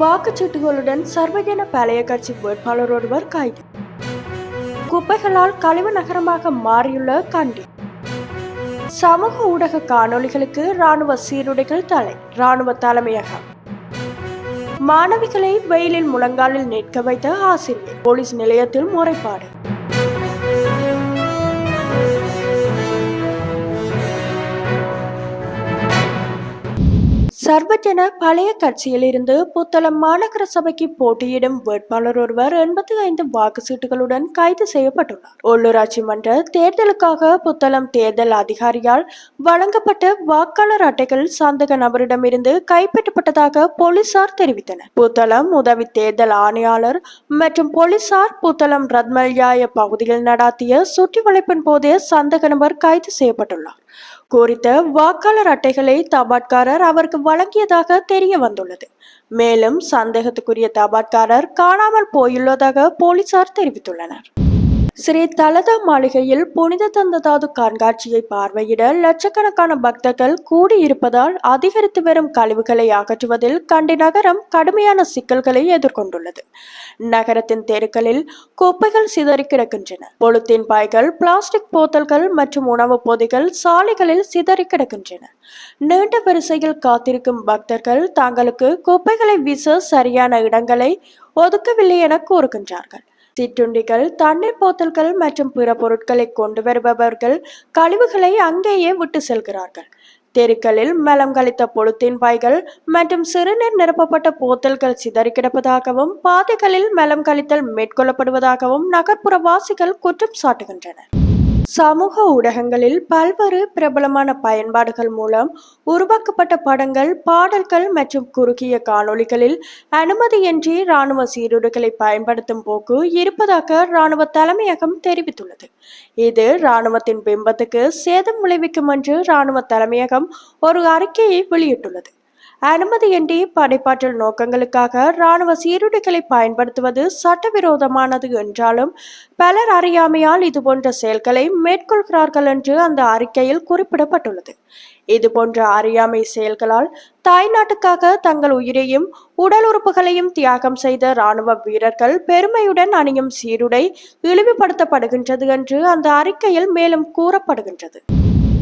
வாக்குச்சீட்டுகளுடன் சர்வஜன பழைய கட்சி வேட்பாளர் ஒருவர் கைது. குப்பைகளால் கழிவு நகரமாக மாறியுள்ள கண்டி. சமூக ஊடக காணொளிகளுக்கு ராணுவ சீருடைகள் தலை ராணுவ தலைமையகம். மாணவிகளை வெயிலில் முழங்காலில் நிற்க வைத்த ஆசிரியர் போலீஸ் நிலையத்தில் முறைப்பாடு. சர்வஜன பழைய கட்சியில் இருந்து புத்தளம் மாநகர சபைக்கு போட்டியிடும் வேட்பாளர் ஒருவர் எண்பத்தி ஐந்து வாக்கு சீட்டுகளுடன் கைது செய்யப்பட்டுள்ளார். உள்ளூராட்சி மன்ற தேர்தலுக்காக புத்தளம் தேர்தல் அதிகாரியால் வழங்கப்பட்ட வாக்காளர் அட்டைகள் சந்தக நபரிடமிருந்து கைப்பற்றப்பட்டதாக போலீசார் தெரிவித்தனர். புத்தளம் உதவி தேர்தல் ஆணையாளர் மற்றும் போலீசார் புத்தளம் ரத்மல்யாய பகுதியில் நடாத்திய சுற்றி வளைப்பின் போதே சந்தக நபர் கைது செய்யப்பட்டுள்ளார். குறித்த வாக்காளர் அட்டைகளை தபாட்காரர் அவருக்கு வழங்கியதாக தெரிய வந்துள்ளது. மேலும் சந்தேகத்துக்குரிய தபாட்காரர் காணாமல் போயுள்ளதாக போலீசார் தெரிவித்துள்ளனர். ஸ்ரீ தலதா மாளிகையில் புனித தந்ததாது கண்காட்சியை பார்வையிட லட்சக்கணக்கான பக்தர்கள் கூடியிருப்பதால் அதிகரித்து வரும் கழிவுகளை அகற்றுவதில் கண்டி நகரம் கடுமையான சிக்கல்களை எதிர்கொண்டுள்ளது. நகரத்தின் தெருக்களில் குப்பைகள் சிதறி கிடக்கின்றன. பொழுத்தின் பாய்கள் பிளாஸ்டிக் போத்தல்கள் மற்றும் உணவுப் பொதிகள் சாலைகளில் சிதறி கிடக்கின்றன. நீண்ட வரிசையில் காத்திருக்கும் பக்தர்கள் தங்களுக்கு குப்பைகளை வீச சரியான இடங்களை ஒதுக்கவில்லை என கூறுகின்றார்கள். சிற்றுண்டிகள் தண்ணீர் போத்தல்கள் மற்றும் பிற பொருட்களை கொண்டு வருபவர்கள் கழிவுகளை அங்கேயே விட்டு செல்கிறார்கள். தெருக்களில் மலம் கழித்த பொழுத்தின் பாய்கள் மற்றும் சிறுநீர் நிரப்பப்பட்ட போத்தல்கள் சிதறி கிடப்பதாகவும் பாதைகளில் மலம் கழித்தல் மேற்கொள்ளப்படுவதாகவும் நகர்ப்புற வாசிகள் குற்றம் சாட்டுகின்றனர் சமூக ஊடகங்களில் பல்வேறு பிரபலமான பயன்பாடுகள் மூலம் உருவாக்கப்பட்ட படங்கள் பாடல்கள் மற்றும் குறுகிய காணொளிகளில் அனுமதியின்றி இராணுவ சீருடைகளை பயன்படுத்தும் போக்கு இருப்பதாக இராணுவ தலைமையகம் தெரிவித்துள்ளது. இது இராணுவத்தின் பிம்பத்துக்கு சேதம் விளைவிக்கும் என்று இராணுவ தலைமையகம் ஒரு அறிக்கையை வெளியிட்டுள்ளது. அனுமதியின்றி படைப்பாற்றல் நோக்கங்களுக்காக இராணுவ சீருடைகளை பயன்படுத்துவது சட்டவிரோதமானது என்றாலும் பலர் அறியாமையால் இதுபோன்ற செயல்களை மேற்கொள்கிறார்கள் என்று அந்த அறிக்கையில் குறிப்பிடப்பட்டுள்ளது. இதுபோன்ற அறியாமை செயல்களால் தாய்நாட்டுக்காக தங்கள் உயிரையும் உடல் உறுப்புகளையும் தியாகம் செய்த இராணுவ வீரர்கள் பெருமையுடன் அணியும் சீருடை இழிவுபடுத்தப்படுகின்றது என்று அந்த அறிக்கையில் மேலும் கூறப்படுகின்றது.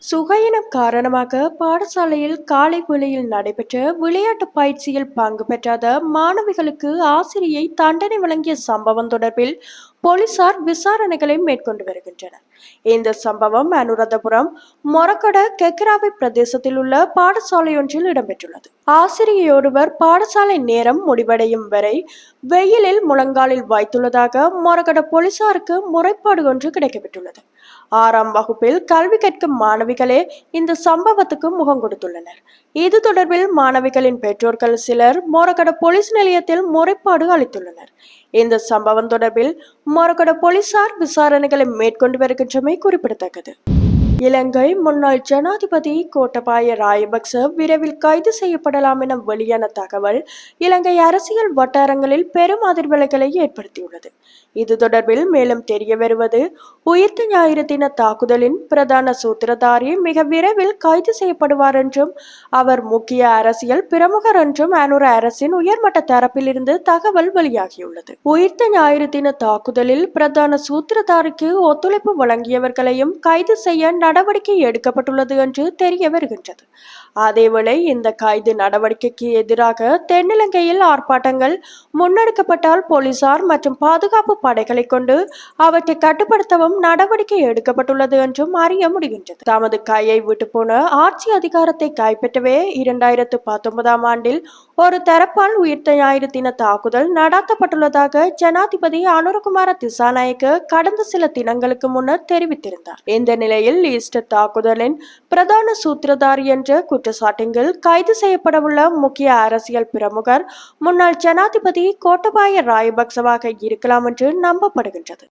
சுகயினம் காரணமாக பாடசாலையில் காலை வேளையில் நடைபெற்ற விளையாட்டு பயிற்சியில் பங்கு பெற்றாத மாணவிகளுக்கு ஆசிரியை தண்டனை வழங்கிய சம்பவம் தொடர்பில் போலீசார் விசாரணைகளை மேற்கொண்டு வருகின்றனர். இந்த சம்பவம் அனுராதபுரம் மொரக்கட கெக்கராவை பிரதேசத்தில் உள்ள பாடசாலையொன்றில் இடம்பெற்றுள்ளது. ஆசிரியையொருவர் பாடசாலை நேரம் முடிவடையும் வரை வெயிலில் முழங்காலில் வைத்துள்ளதாக மொரக்கட போலீசாருக்கு முறைப்பாடு ஒன்று கிடைக்கப்பட்டுள்ளது ஆறாம் வகுப்பில் கல்வி கற்கும் மாணவிகளே இந்த சம்பவத்துக்கு முகம் கொடுத்துள்ளனர். இது தொடர்பில் மாணவிகளின் பெற்றோர்கள் சிலர் மொரக்கட போலீஸ் நிலையத்தில் முறைப்பாடு அளித்துள்ளனர். இந்த சம்பவம் தொடர்பில் மொரக்கட போலீசார் விசாரணைகளை மேற்கொண்டு வருகின்றமை குறிப்பிடத்தக்கது. இலங்கை முன்னாள் ஜனாதிபதி கோட்டபாய ராயபக்ச விரைவில் கைது செய்யப்படலாம் என வெளியான தகவல் இலங்கை அரசியல் வட்டாரங்களில் பெரும் அதிர்வலைகளை ஏற்படுத்தியுள்ளது. இது தொடர்பில் மேலும் தெரிய வருவது உயிர்த்த ஞாயிறு தின தாக்குதலின் பிரதான சூத்திரதாரி மிக விரைவில் கைது செய்யப்படுவார் என்றும் அவர் முக்கிய அரசியல் பிரமுகர் என்றும் அனுர அரசின் உயர்மட்ட தரப்பிலிருந்து தகவல் வெளியாகியுள்ளது. உயிர்த்த ஞாயிறு தின தாக்குதலில் பிரதான சூத்திரதாரிக்கு ஒத்துழைப்பு வழங்கியவர்களையும் கைது செய்ய நடவடிக்கை எடுக்கப்பட்டுள்ளது என்று தெரிய வருகின்றது. அதேவேளை இந்த கைது நடவடிக்கைக்கு எதிராக தென்னிலங்கையில் ஆர்ப்பாட்டங்கள் முன்னெடுக்கப்பட்டால் போலீசார் மற்றும் பாதுகாப்பு படைகளை கொண்டு அவற்றை கட்டுப்படுத்தவும் நடவடிக்கை எடுக்கப்பட்டுள்ளது என்றும் அறிய முடிகின்றது. தமது கையை விட்டு போன ஆட்சி அதிகாரத்தை கைப்பற்றவே இரண்டாயிரத்து பத்தொன்பதாம் ஆண்டில் ஒரு தரப்பால் உயிர்த்த ஞாயிறு தின தாக்குதல் நடாத்தப்பட்டுள்ளதாக ஜனாதிபதி அனுரகுமார திசாநாயக்க கடந்த சில தினங்களுக்கு முன்னர் தெரிவித்திருந்தார். இந்த நிலையில் ஈஸ்டர் தாக்குதலின் பிரதான சூத்திரதாரி என்ற குற்றச்சாட்டுங்கள் கைது செய்யப்படவுள்ள முக்கிய அரசியல் பிரமுகர் முன்னாள் ஜனாதிபதி கோட்டபாய ராயபக்சவாக இருக்கலாம் என்று நம்பப்படுகின்றது.